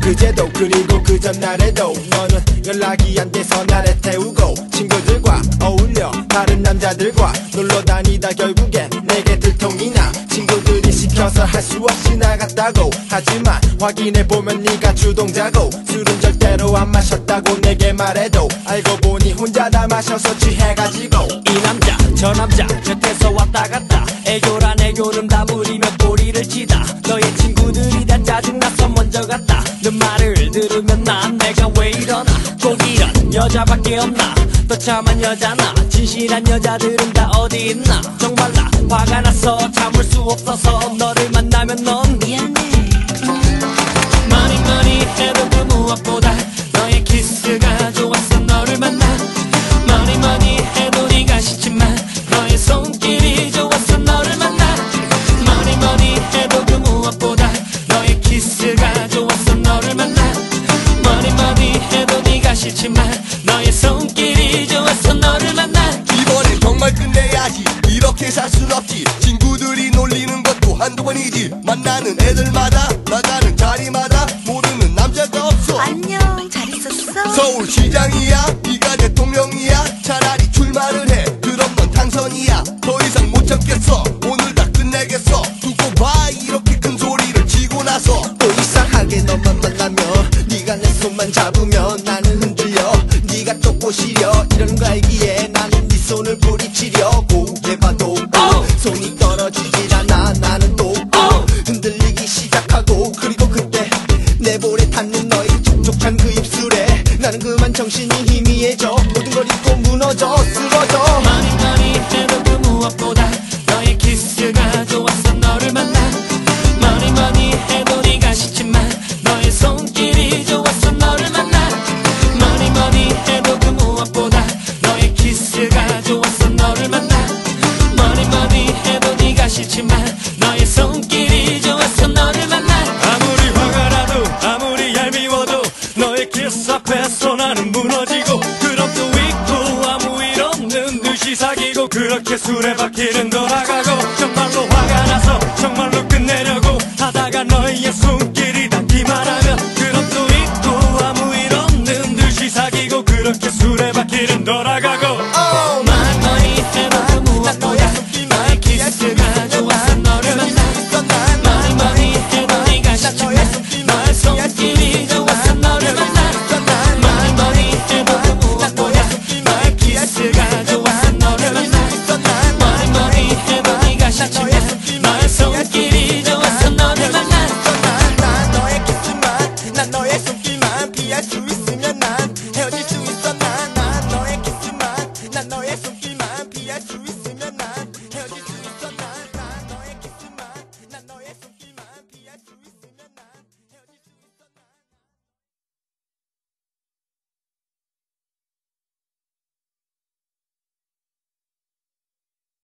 그제도 그리고 그 전날에도 너는 연락이 안 돼서 나를 태우고 친구들과 어울려 다른 남자들과 놀러 다니다 결국엔 내게 들통이 나 친구들이 시켜서 할 수 없이 나갔다고. 하지만 확인해보면 네가 주동자고. 술은 절대로 안 마셨다고 내게 말해도 알고 보니 혼자 다 마셔서 취해가지고. 이 남자 저 남자 곁에서 왔다 갔다. 애교란 애교는 너 말을 들으면 난 내가 왜 이러나? 꼭 이런 여자밖에 없나? 또 참한 여자나? 진실한 여자들은 다 어디 있나? 정말 나 화가 나서 참을 수 없어서 너를 만나면 넌 한두 번이지. 만나는 애들마다 나가는 자리마다 모르는 남자가 없어. 안녕 잘 있었어? 서울시장이야 네가 대통령이야. 차라리 출마를 해. 그럼 넌 당선이야. 더 이상 못 참겠어. 오늘 다 끝내겠어. 두고 봐. 이렇게 큰 소리를 치고 나서. 또 이상하게 너만 만나면 네가 내 손만 잡으면 나는 흔들려. 네가 또 꼬시려. 이런 거 알기에 무너져 쓰러져. 많이 많이 해도 그 무엇보다 너의 키스가 좋았어 너를 만나. 많이 많이 해도 사귀고 그렇게 수레바퀴는 돌아가고